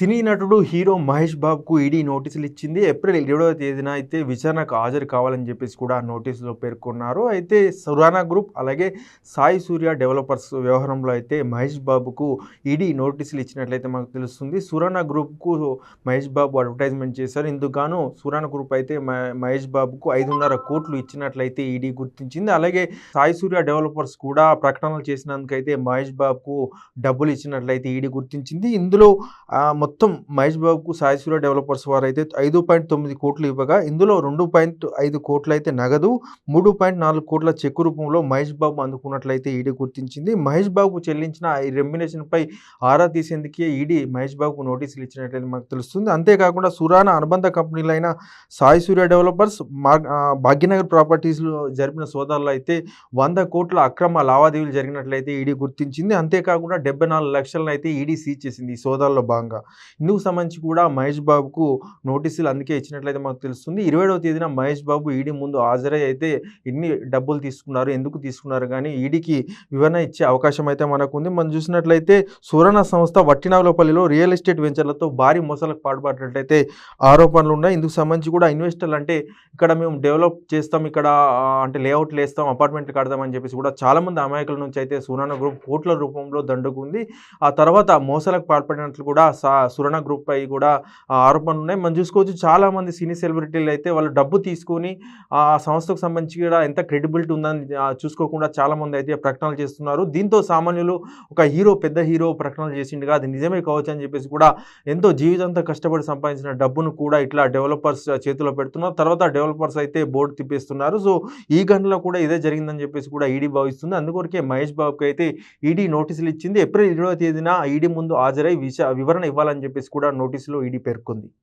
సినీ నటుడు హీరో మహేష్ బాబుకు ఈడీ నోటీసులు ఇచ్చింది. ఏప్రిల్ ఇరవై తేదీన అయితే విచారణకు హాజరు కావాలని చెప్పేసి కూడా ఆ నోటీసులో పేర్కొన్నారు. అయితే సురానా గ్రూప్ అలాగే సాయి సూర్య డెవలపర్స్ వ్యవహారంలో అయితే మహేష్ బాబుకు ఈడీ నోటీసులు ఇచ్చినట్లయితే మనకు తెలుస్తుంది. సురానా గ్రూప్కు మహేష్ బాబు అడ్వర్టైజ్మెంట్ చేశారు. ఇందుకు సురానా గ్రూప్ అయితే మహేష్ బాబుకు ఐదున్నర కోట్లు ఇచ్చినట్లయితే ఈడీ గుర్తించింది. అలాగే సాయి సూర్య డెవలపర్స్ కూడా ప్రకటనలు చేసినందుకైతే మహేష్ బాబుకు డబ్బులు ఇచ్చినట్లయితే ఈడీ గుర్తించింది. ఇందులో మొత్తం మహేష్ బాబుకు సాయి సూర్య డెవలపర్స్ వారు అయితే ఐదు పాయింట్ తొమ్మిది కోట్లు ఇవ్వగా ఇందులో రెండు పాయింట్ ఐదు కోట్లు అయితే నగదు మూడు పాయింట్ నాలుగు కోట్ల చెక్కు రూపంలో మహేష్ బాబు అందుకున్నట్లయితే ఈడీ గుర్తించింది. మహేష్ బాబుకు చెల్లించిన ఈ రెమ్యునేషన్పై ఆరా తీసేందుకే ఈడీ మహేష్ బాబుకు నోటీసులు ఇచ్చినట్లయితే మనకు తెలుస్తుంది. అంతేకాకుండా సురాన అనుబంధ కంపెనీలైన సాయి సూర్య డెవలపర్స్ మా భాగ్యనగర్ ప్రాపర్టీస్లో జరిపిన సోదాల్లో అయితే వంద కోట్ల అక్రమ లావాదేవీలు జరిగినట్లయితే ఈడీ గుర్తించింది. అంతేకాకుండా డెబ్బై నాలుగు లక్షలను అయితే ఈడీ సీజ్ చేసింది ఈ సోదాల్లో భాగంగా. ఇందుకు సంబంధించి కూడా మహేష్ బాబుకు నోటీసులు అందుకే ఇచ్చినట్లయితే మనకు తెలుస్తుంది. ఇరవై తేదీన మహేష్ బాబు ఈడీ ముందు హాజరై అయితే ఎన్ని డబ్బులు తీసుకున్నారు ఎందుకు తీసుకున్నారు కానీ ఈడీకి వివరణ ఇచ్చే అవకాశం అయితే మనకు ఉంది మనం చూసినట్లయితే సువర్ణ సంస్థ వట్టినాగులపల్లిలో రియల్ ఎస్టేట్ వెంచర్లతో భారీ మోసాలకు పాటుపడినట్లయితే ఆరోపణలు ఉన్నాయి. ఇందుకు సంబంధించి కూడా ఇన్వెస్టర్లు అంటే ఇక్కడ మేము డెవలప్ చేస్తాం ఇక్కడ అంటే లేఅవుట్లు వేస్తాం అపార్ట్మెంట్లు కడతామని చెప్పేసి కూడా చాలామంది అమాయకుల నుంచి అయితే సువర్ణ గ్రూప్ కోట్ల రూపంలో దండుకుంది. ఆ తర్వాత మోసాలకు పాల్పడినట్లు కూడా సా సురణ గ్రూప్ పై కూడా ఆరోపణలు ఉన్నాయి. మనం చూసుకోవచ్చు చాలా మంది సినీ సెలబ్రిటీలు అయితే వాళ్ళు డబ్బు తీసుకొని ఆ సంస్థకు సంబంధించి కూడా ఎంత క్రెడిబిలిటీ ఉందని చూసుకోకుండా చాలా మంది అయితే ప్రకటనలు చేస్తున్నారు. దీంతో సామాన్యులు ఒక హీరో పెద్ద హీరో ప్రకటనలు చేసిండుగా అది నిజమే కావచ్చు అని చెప్పేసి కూడా ఎంతో జీవితంతో కష్టపడి సంపాదించిన డబ్బును కూడా ఇట్లా డెవలపర్స్ చేతిలో పెడుతున్నారు. తర్వాత డెవలపర్స్ అయితే బోర్డు తిప్పేస్తున్నారు. సో ఈ గంటలో కూడా ఇదే జరిగిందని చెప్పేసి కూడా ఈడీ భావిస్తుంది. అందుకొరకే మహేష్ బాబుకి అయితే ఈడీ నోటీసులు ఇచ్చింది. ఏప్రిల్ ఇరవై తేదీన ఈడీ ముందు హాజరై విష వివరణ ఇవ్వాలి చెప్పేసి కూడా నోటీసులో ఈడీ పేర్కొంది.